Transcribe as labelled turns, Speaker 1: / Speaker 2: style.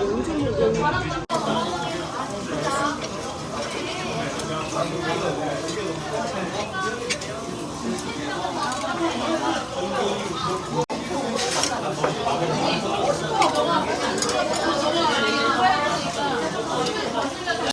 Speaker 1: 엄청